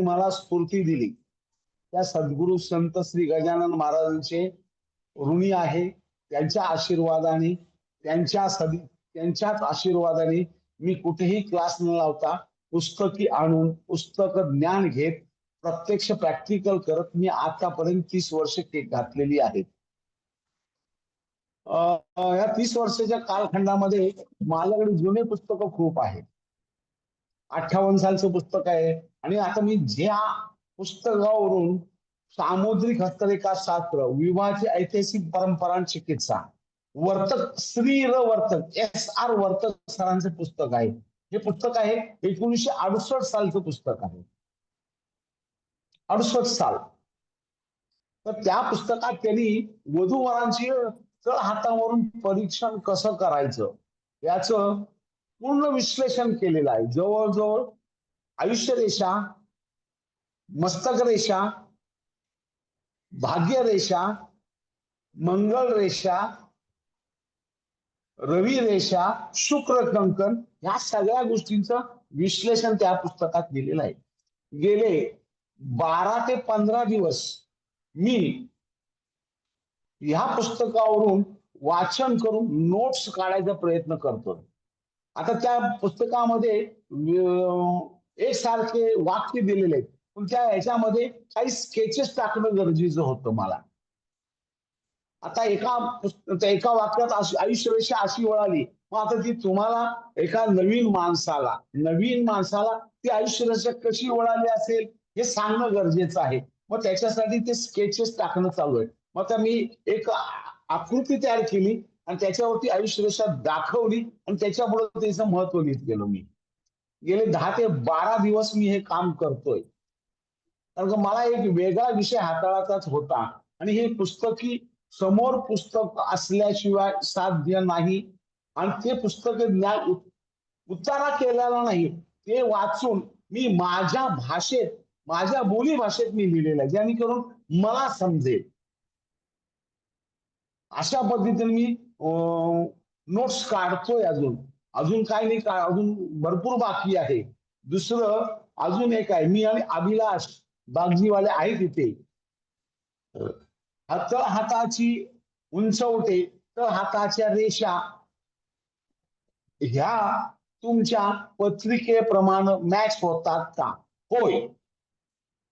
मला स्फूर्ती दिली. त्या सद्गुरु संत श्री गजानन महाराजांचे ऋणी आहे. त्यांच्या आशीर्वादाने त्यांच्या सदी त्यांच्याच आशीर्वादाने मी कुठेही क्लास न लावता पुस्तकी आणून पुस्तक ज्ञान घेत प्रत्यक्ष प्रॅक्टिकल करत मी आतापर्यंत तीस वर्ष केक घातलेली आहेत. अं, या तीस वर्षाच्या कालखंडामध्ये माझ्याकडे जुने पुस्तकं खूप आहेत. अठ्ठावन्न सालचं पुस्तक आहे. आणि आता मी ज्या पुस्तकावरून सामुद्रिक हस्तरेखा शास्त्र विवाहाची ऐतिहासिक परंपरा चिकित्सा वर्तक श्री र वर्तक एस आर वर्तक सरांचे पुस्तक आहे. हे पुस्तक आहे एकोणीसशे अडुसष्ट सालचं पुस्तक आहे. अडुसष्ट साल. तर त्या पुस्तकात त्यांनी वधूवरांची तळ हातावरून परीक्षण कसं करायचं? याचं पूर्ण विश्लेषण केलेलं आहे. जवळजवळ आयुष्य रेषा मस्तक रेषा भाग्य रेषा मंगळ रेषा रवी रेषा शुक्र कंकन ह्या सगळ्या गोष्टींचं विश्लेषण त्या पुस्तकात दिलेलं आहे. गेले बारा ते पंधरा दिवस मी ह्या पुस्तकावरून वाचन करून नोट्स काढायचा प्रयत्न करतोय. आता त्या पुस्तकामध्ये एक एकसारखे वाक्य दिलेले आहेत. तुमच्या त्या ह्याच्यामध्ये काही स्केचेस टाकणं गरजेचं होतं मला. आता एका पुस्त- एका वाक्यात आयुष्य आयुष्यरेषा अशी वळाली. मग आता ती तुम्हाला एका नवीन माणसाला नवीन माणसाला ती आयुष्यरेषा कशी वळाली असेल हे सांगणं गरजेचं आहे. मग त्याच्यासाठी ते स्केचेस टाकणं चालू आहे. मग आता मी एक आकृती तयार केली. आणि त्याच्यावरती आयुष्यरेषा दाखवली आणि त्याच्यामुळे त्याचं महत्त्व घेत गेलो मी. गेले दहा ते बारा दिवस मी हे काम करतोय. कारण का मला एक वेगळा विषय हाताळायचाच होता. आणि हे पुस्तकी समोर पुस्तक असल्याशिवाय साध्य नाही. आणि ते पुस्तक ज्ञान उत- उतारा केलेला नाही. ते वाचून मी माझ्या भाषेत माझ्या बोली भाषेत मी लिहिलेलं आहे. जेणेकरून मला समजेल. अशा पद्धतीने मी नोट्स काढतोय अजून. अजून काय नाही का अजून भरपूर बाकी आहे. दुसरं अजून एक आहे मी आणि अभिलाष बागजीवाले आहे तिथे हात हाताची उंचवटे तर हाताच्या रेषा. ह्या तुमच्या पत्रिकेप्रमाणे मॅच होतात का? होय.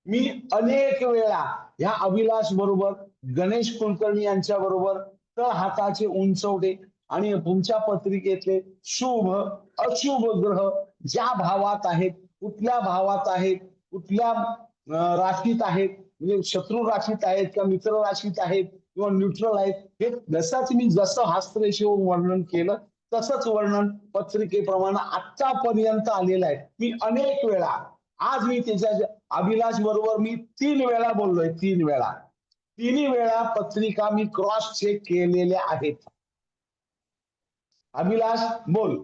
मी अनेक वेळा ह्या अभिलाष बरोबर गणेश कुलकर्णी यांच्या बरोबर तर हाताचे उंचवडे आणि तुमच्या पत्रिकेतले शुभ अशुभ ग्रह ज्या भावात आहेत कुठल्या भावात आहेत कुठल्या राशीत आहेत म्हणजे शत्रू राशीत आहेत किंवा मित्र राशीत आहेत किंवा न्यूट्रल आहेत हे जसंच मी जसं हस्तरेषेवर वर्णन केलं तसंच वर्णन पत्रिकेप्रमाणे आतापर्यंत आलेलं आहे. मी अनेक वेळा आज मी त्याच्या अभिलाष बरोबर मी तीन वेळा बोललोय तीन वेळा. तिन्ही वेळा पत्रिका मी क्रॉस चेक केलेल्या आहेत. अभिलाष बोल.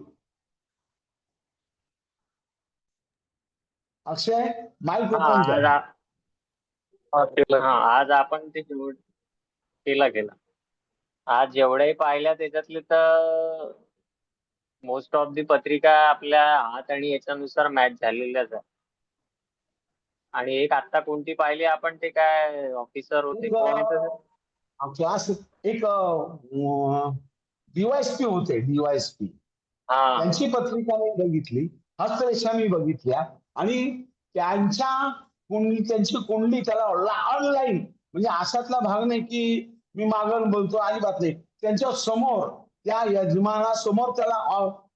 अक्षय माईक आज आपण ते केला केला. आज जेवढ्याही पाहिल्या त्याच्यातले तर मोस्ट ऑफ दी पत्रिका आपल्या हात आणि याच्यानुसार मॅच झालेल्याच आहे आणि एक आता कोणती पाहिली आपण ते काय ऑफिसर होते कोण होते? ते? क्लास एक डीवायसपी होते डीवायसपी हा. त्यांची पत्रिका मी बघितली हस्तरेषा मी बघितल्या आणि त्यांच्या कुंडली त्यांची कुंडली त्याला ऑनलाईन म्हणजे अशातला भाग नाही की मी मागून बोलतो अजिबात नाही. त्यांच्यासमोर त्या यजमानासमोर त्याला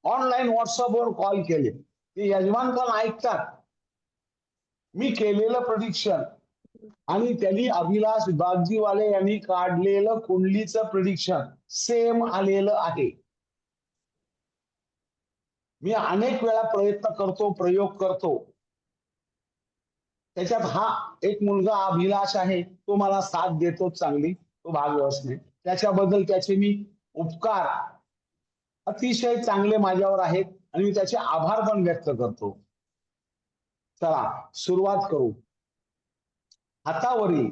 ऑनलाईन व्हॉट्सअपवर कॉल केले. ते यजमान पण ऐकतात. मी केलेलं प्रडिक्शन आणि त्यांनी अभिलाष बागजीवाले यांनी काढलेलं कुंडलीचं प्रिडिक्शन सेम आलेलं आहे. मी अनेक वेळा प्रयत्न करतो प्रयोग करतो. त्याच्यात हा एक मुलगा अभिलाष आहे तो मला साथ देतो चांगली तो भाग असणे त्याच्याबद्दल त्याचे मी उपकार अतिशय चांगले माझ्यावर आहेत आणि मी त्याचे आभार पण व्यक्त करतो. चला सुरुवात करू. हातावरील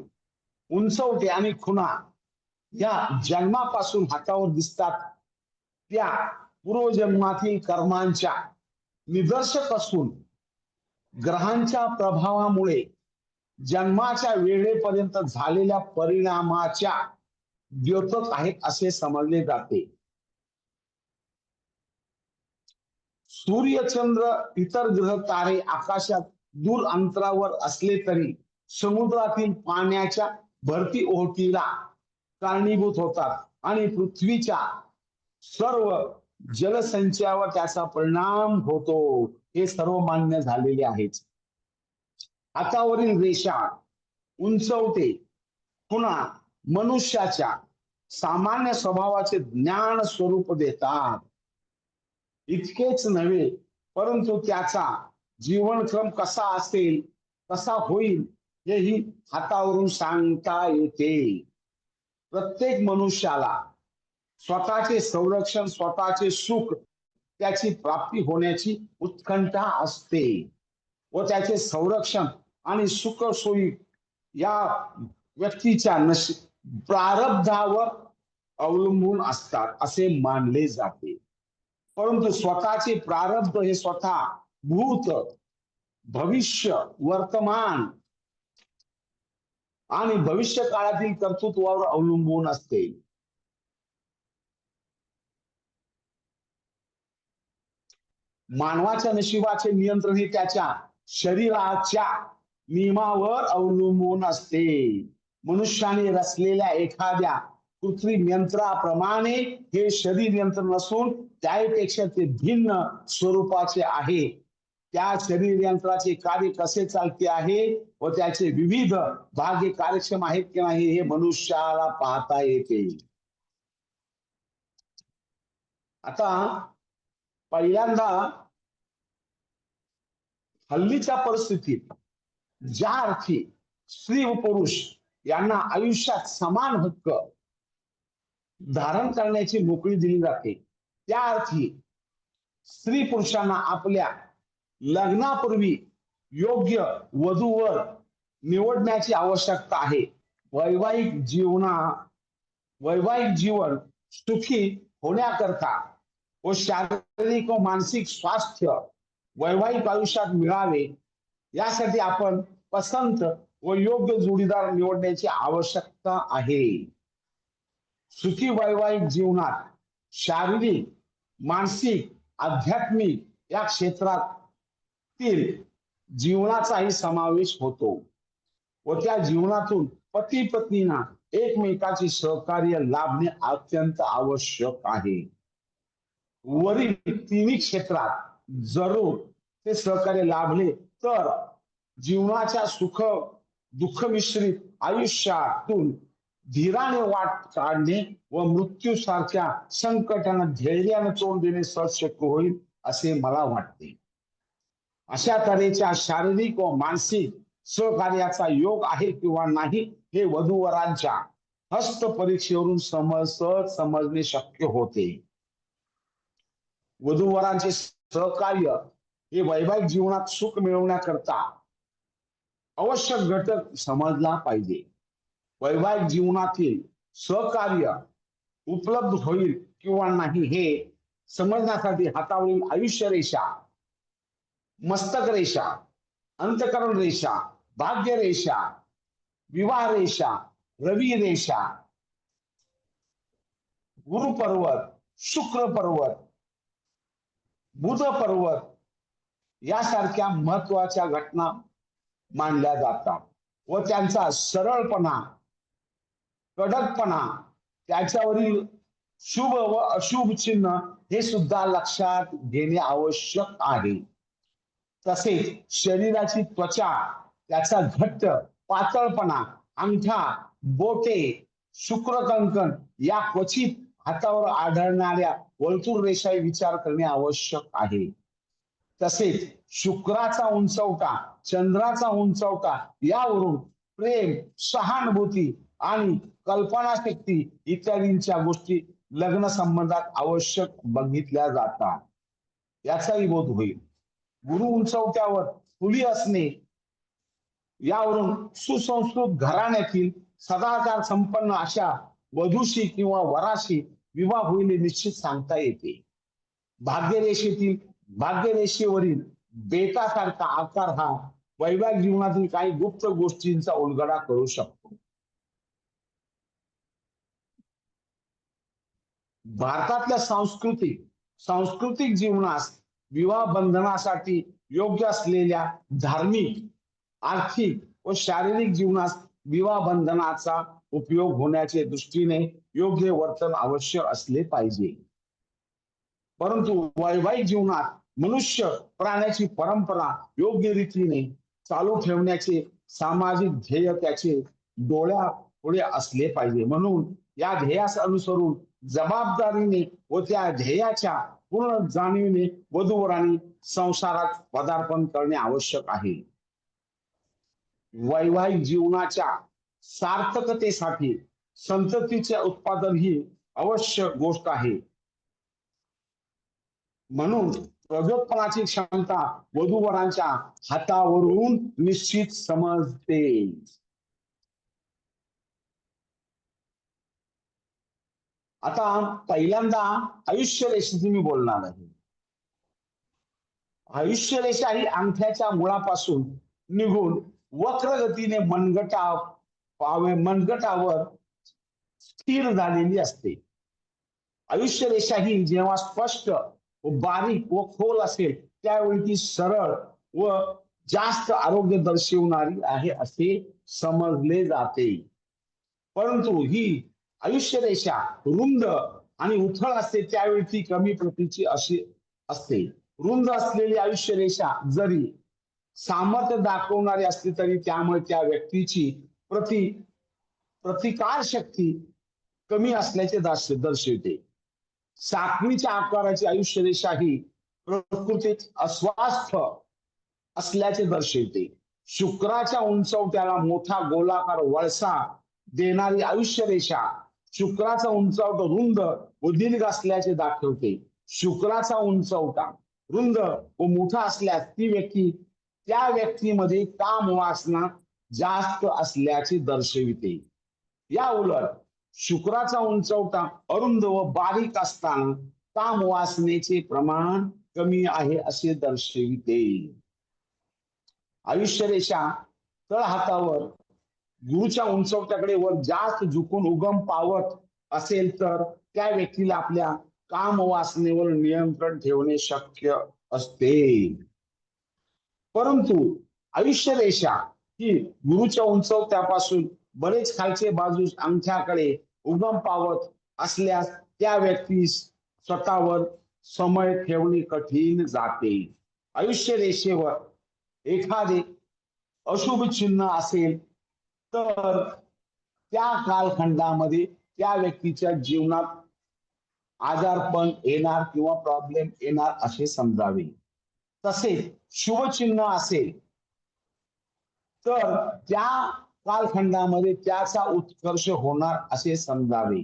उंचवटे आणि खुणा या जन्मापासून हातावर दिसतात. त्या पूर्वजन्मातील कर्मांच्या निदर्शक असून ग्रहांच्या प्रभावामुळे जन्माच्या वेळेपर्यंत झालेल्या परिणामाच्या द्योतक आहेत असे समजले जाते. सूर्य चंद्र इतर ग्रह तारे आकाशात दूर अंतरावर असले तरी समुद्रातील पाण्याच्या भरती ओहटीला कारणीभूत होतात आणि पृथ्वीच्या सर्व जलसंचयावर त्याचा परिणाम होतो. हे सर्व मान्य झालेले आहेत. हातावरील रेषा उंचवते पुन्हा मनुष्याच्या सामान्य स्वभावाचे ज्ञान स्वरूप देतात. इतकेच नव्हे परंतु त्याचा जीवनक्रम कसा असेल कसा होईल हेही हातावरून सांगता येते. प्रत्येक मनुष्याला स्वतःचे संरक्षण स्वतःचे सुख त्याची प्राप्ती होण्याची उत्कंठा असते व त्याचे संरक्षण आणि सुख सोयी या व्यक्तीच्या नश प्रारब्धावर अवलंबून असतात असे मानले जाते. परंतु स्वतःचे प्रारब्ध हे स्वतः भूत भविष्य वर्तमान आणि भविष्य काळातील कर्तृत्वावर अवलंबून असते. मानवाच्या नशिबाचे नियंत्रण हे त्याच्या शरीराच्या नियमावर अवलंबून असते. मनुष्याने रचलेल्या एखाद्या कृत्रिम यंत्राप्रमाणे हे शरीर यंत्र नसून त्यापेक्षा ते भिन्न स्वरूपाचे आहे. त्या शरीर यंत्राचे कार्य कसे चालते आहे व त्याचे विविध भाग हे कार्यक्षम आहेत की नाही हे मनुष्याला पाहता येते. आता पहिल्यांदा हल्लीच्या परिस्थितीत ज्या अर्थी स्त्री व पुरुष यांना आयुष्यात समान हक्क धारण करण्याची मोकळी दिली जाते त्या अर्थी स्त्री पुरुषांना आपल्या लग्नापूर्वी योग्य वधूवर निवडण्याची आवश्यकता आहे. वैवाहिक जीवना वैवाहिक जीवन सुखी होण्याकरता व शारीरिक व मानसिक स्वास्थ्य वैवाहिक आयुष्यात मिळावे यासाठी आपण पसंत व योग्य जोडीदार निवडण्याची आवश्यकता आहे. सुखी वैवाहिक जीवनात शारीरिक मानसिक आध्यात्मिक या क्षेत्रात क्षेत्रातील जीवनाचाही समावेश होतो. व त्या जीवनातून पती पत्नीना एकमेकाचे सहकार्य लाभणे अत्यंत आवश्यक आहे. वरील तिन्ही क्षेत्रात जरूर ते सहकार्य लाभले तर जीवनाच्या सुख दुःख मिश्रित आयुष्यातून धीराने वाट काढणे व मृत्यू सारख्या संकटांना धैर्याने तोंड देणे सहज शक्य होईल असे मला वाटते. अशा तऱ्हेच्या शारीरिक व मानसिक सहकार्याचा योग आहे किंवा नाही हे वधूवरांच्या हस्त परीक्षेवरून समज सहज समजणे शक्य होते. वधूवरांचे सहकार्य हे वैवाहिक जीवनात सुख मिळवण्याकरता आवश्यक घटक समजला पाहिजे. वैवाहिक जीवनातील सहकार्य उपलब्ध होईल किंवा नाही हे समजण्यासाठी हातावरील आयुष्य रेषा मस्तक रेषा अंतकरण रेषा भाग्य रेषा विवाह रेषा रवी रेषा गुरु पर्वत शुक्र पर्वत बुध पर्वत यासारख्या महत्त्वाच्या घटना मानल्या जातात व त्यांचा सरळपणा कडकपणा त्याच्यावरील शुभ व अशुभ चिन्ह हे सुद्धा लक्षात घेणे आवश्यक आहे. तसेच शरीराची त्वचा त्याचा घट्ट पातळपणा अंगठा बोटे शुक्रकंकण या क्वचित हातावर आढळणाऱ्या वर्तुळ रेषाही विचार करणे आवश्यक आहे. तसेच शुक्राचा उंचवटा चंद्राचा उंचवटा यावरून प्रेम सहानुभूती आणि कल्पनाशक्ती इत्यादींच्या गोष्टी लग्न संबंधात आवश्यक बघितल्या जातात. याचाही बोध होईल. गुरु उंचवट्यावर फुली असणे यावरून सुसंस्कृत घराण्यातील सदाचार संपन्न अशा वधूशी किंवा वराशी विवाह होईल निश्चित सांगता येते. भाग्यरेषेतील भाग्यरेषेवरील बेटासारखा आकार हा वैवाहिक जीवनातील काही गुप्त गोष्टींचा उलगडा करू शकतो. भारतातल्या सांस्कृतिक सांस्कृतिक जीवनास विवाह बंधनासाठी योग्य असलेल्या धार्मिक आर्थिक व शारीरिक जीवनास विवाह बंधनाचा उपयोग होण्याचे दृष्टीने योग्य वर्तन आवश्यक असले पाहिजे. परंतु वैवाहिक जीवनात मनुष्य प्राण्याची परंपरा योग्य रीतीने चालू ठेवण्याचे सामाजिक ध्येय त्याचे डोळ्या पुढे असले पाहिजे. म्हणून या ध्येयास अनुसरून जबाबदारीने व त्या ध्येयाच्या पूर्ण जाणीवीने वधूवरांनी संसारात पदार्पण करणे आवश्यक आहे. वैवाहिक जीवनाच्या सार्थकतेसाठी संततीचे उत्पादन ही आवश्यक गोष्ट आहे. म्हणून प्रजोत्पनाची क्षमता वधूवरांच्या हातावरून निश्चित समजते. आता पहिल्यांदा आयुष्य रेषेची मी बोलणार आहे. आयुष्य रेषा ही अंगठ्याच्या मुळापासून निघून वक्र गतीने मनगटा पावे मनगटावर स्थिर झालेली असते. आयुष्य रेषा ही जेव्हा स्पष्ट व बारीक व खोल असेल त्यावेळी ती सरळ व जास्त आरोग्य दर्शवणारी आहे असे समजले जाते. परंतु ही आयुष्य रेषा रुंद आणि उथळ असते त्यावेळी ती कमी प्रतीची अशी असते. रुंद असलेली आयुष्य रेषा जरी सामर्थ्य दाखवणारी असली तरी त्यामुळे त्या व्यक्तीची प्रति प्रतिकार शक्ती कमी असल्याचे दर्शविते दर्शवते. साखळीच्या आकाराची आयुष्य रेषा ही प्रकृतीत अस्वास्थ असल्याचे दर्शवते. शुक्राच्या उंचवट्याला मोठा गोलाकार वळसा देणारी आयुष्य रेषा शुक्राचा उंचवटा रुंद व दीर्घ असल्याचे दाखवते. शुक्राचा उंचवटा रुंद व मोठा असल्यास ती व्यक्ती त्या व्यक्तीमध्ये काम वासना जास्त असल्याचे दर्शविते. या उलट शुक्राचा उंचवटा अरुंद व बारीक असताना काम वासनेचे प्रमाण कमी आहे असे दर्शविते. आयुष्य रेषा तळहातावर गुरुच्या उंचवट्याकडे वर जास्त झुकून उगम पावत असेल तर त्या व्यक्तीला आपल्या काम वासनेवर नियंत्रण ठेवणे शक्य असते. परंतु आयुष्य रेषा ही गुरुच्या उंचवट्यापासून बरेच खालचे बाजूस अंगठ्याकडे उगम पावत असल्यास त्या व्यक्तीस स्वतःवर समय ठेवणे कठीण जाते. आयुष्य रेषेवर एखादे अशुभ चिन्ह असेल तर त्या कालखंडामध्ये त्या व्यक्तीच्या जीवनात आजारपण येणार किंवा प्रॉब्लेम येणार असे समजावे. तसेच शुभचिन्ह असेल तर त्या कालखंडामध्ये त्याचा उत्कर्ष होणार असे समजावे.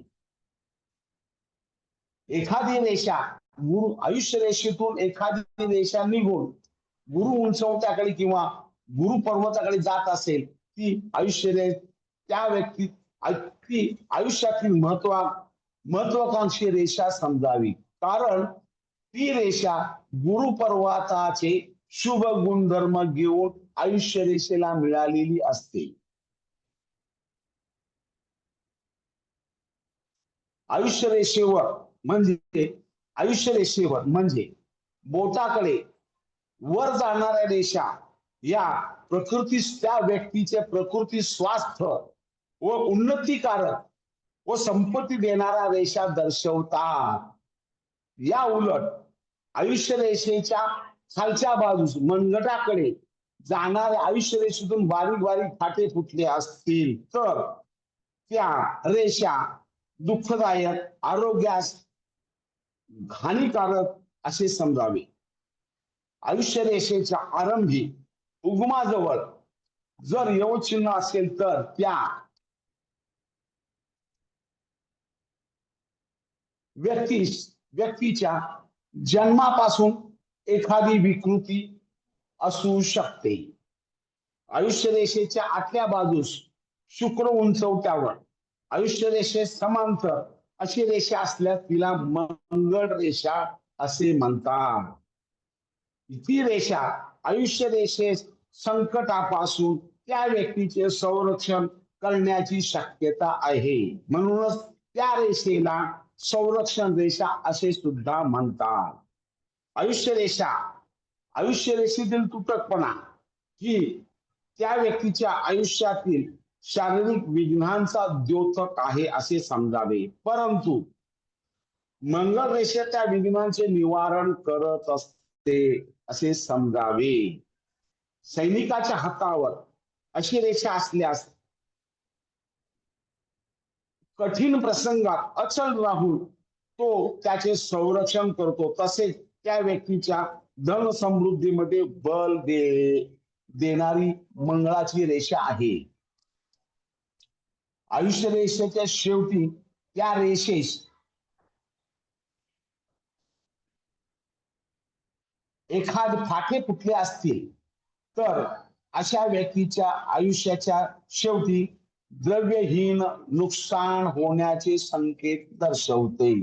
एखादी रेषा गुरु आयुष्य रेषेतून एखादी रेषा निघून गुरु उंचवत्याकडे किंवा गुरु पर्वताकडे जात असेल ती आयुष्य त्या व्यक्ती ती आयुष्यातील महत्वा महत्वाकांक्षी रेषा समजावी. कारण ती रेषा गुरुपर्वताचे शुभ गुणधर्म घेऊन आयुष्य रेषेला मिळालेली असते. आयुष्य रेषेवर म्हणजे आयुष्य रेषेवर म्हणजे बोटाकडे वर जाणाऱ्या रेषा या प्रकृती त्या व्यक्तीचे प्रकृती स्वास्थ्य व उन्नतीकारक व संपत्ती देणारा रेषा दर्शवतात या उलट आयुष्य रेषेच्या खालच्या बाजूस मनगटाकडे जाणाऱ्या आयुष्य रेषेतून बारीक बारीक फाटे फुटले असतील तर त्या रेषा दुःखदायक आरोग्यास हानिकारक असे समजावे. आयुष्य रेषेच्या आरंभी उगमाजवळ. जर यवचिन्ह असेल तर त्या व्यक्ती व्यक्तीच्या जन्मापासून एखादी विकृती असू शकते. आयुष्य रेषेच्या आतल्या बाजूस शुक्र उंचवट्यावर. आयुष्य रेषे समांतर. अशी रेषा असल्यास तिला मंगळ रेषा असे म्हणतात. ती रेषा आयुष्य रेषेस संकटापासून त्या व्यक्तीचे संरक्षण करण्याची शक्यता आहे. म्हणूनच त्या रेषेला संरक्षण रेषा असे सुद्धा म्हणतात. आयुष्य रेषा आयुष्य रेषेतील तुटकपणा ही त्या व्यक्तीच्या आयुष्यातील शारीरिक विघ्नांचा द्योतक आहे असे समजावे. परंतु मंगल रेषेच्या विघ्नांचे निवारण करत असते. असे समजावे. सैनिकाच्या हातावर अशी रेषा असल्यास कठीण प्रसंगात अचल राहून तो त्याचे संरक्षण करतो. तसेच त्या व्यक्तीच्या धन समृद्धीमध्ये बल दे देणारी मंगळाची रेषा आहे. आयुष्य रेषेच्या शेवटी त्या रेषेस एखाद फाटे फुटले असतील तर अशा व्यक्तीच्या आयुष्याच्या शेवटी द्रव्यहीन नुकसान होण्याचे संकेत दर्शवते.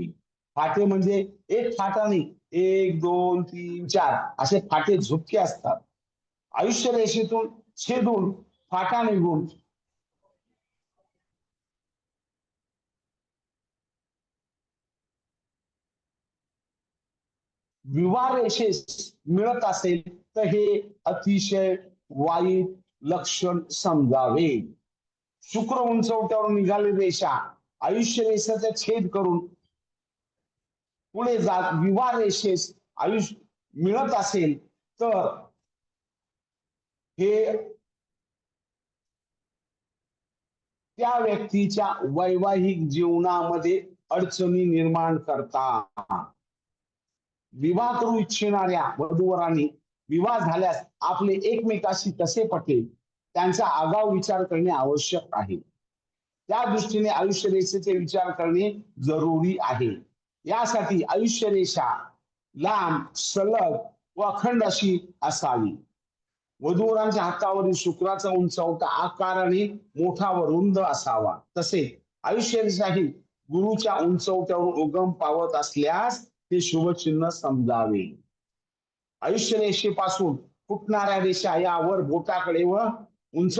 फाटे म्हणजे एक फाटा नाही एक दोन तीन चार असे फाटे झुपके असतात. आयुष्य रेषेतून छेदून फाटा निघून विवाह रेषेस मिळत असेल तर हे अतिशय वाईट लक्षण समजावे. शुक्र उंचवट्यावर निघाली रेषा आयुष्य रेषाचा छेद करून पुढे जात विवाह रेषेस आयुष्य मिळत असेल तर हे त्या व्यक्तीच्या वैवाहिक जीवनामध्ये अडचणी निर्माण करतात. विवाह करू इच्छिणाऱ्या वधूवरांनी विवाह झाल्यास आपले एकमेकाशी कसे पटेल? त्यांचा आगाऊ विचार करणे आवश्यक आहे. त्या दृष्टीने आयुष्य रेषेचे विचार करणे जरुरी आहे. यासाठी आयुष्य रेषा लांब सलग व अखंड अशी असावी. वधूवरांच्या हातावरील शुक्राचा उंचवटा आकाराने मोठा व रुंद असावा. तसेच आयुष्य रेषा ही गुरुच्या उंचवट्यावर उगम पावत असल्यास ते शुभचिन्ह समजावे. आयुष्य रेषेपासून फुटणाऱ्या रेषा यावर बोटाकडे व उंच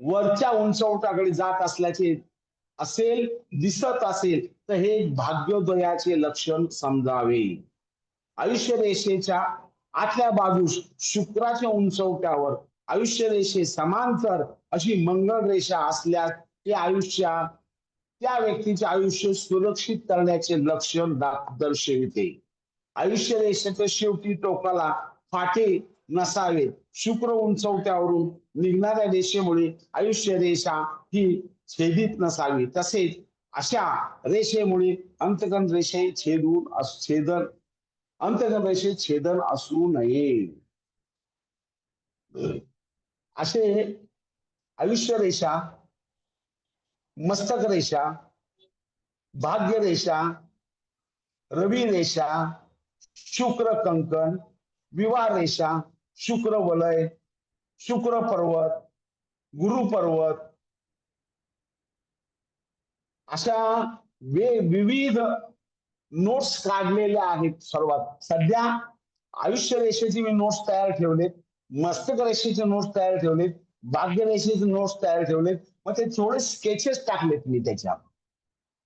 वरच्या उंचवटाकडे जात असल्याचे असेल दिसत असेल तर हे भाग्योदयाचे लक्षण समजावे. आयुष्य रेषेच्या आतल्या बाजूस शुक्राच्या उंचवट्यावर आयुष्य रेषे समांतर अशी मंगळ रेषा असल्यास ते आयुष्या त्या व्यक्तीचे आयुष्य सुरक्षित करण्याचे लक्षण दर्शविते. आयुष्य रेषेच्या शेवटी टोकाला फाटे नसावे. शुक्र उंचवट्यावरून निघणाऱ्या रेषेमुळे आयुष्य रेषा ही छेदित नसावी. तसेच अशा रेषेमुळे अंतगण रेषे छेदून छेदन अंतगण रेषे छेदन असू नये. असे आयुष्य रेषा मस्तक रेषा भाग्य रेषा रवी रेषा शुक्र कंकण विवाह रेषा शुक्र वलय शुक्र पर्वत गुरु पर्वत. अशा वे विविध नोट्स काढलेल्या आहेत सर्वात. सध्या आयुष्य रेषेचे मी नोट्स तयार ठेवलेत मस्तक रेषेचे नोट्स तयार ठेवलेत भाग्य रेषेचे नोट्स तयार ठेवलेत मग ते थोडे स्केचेस टाकलेत मी त्याच्यावर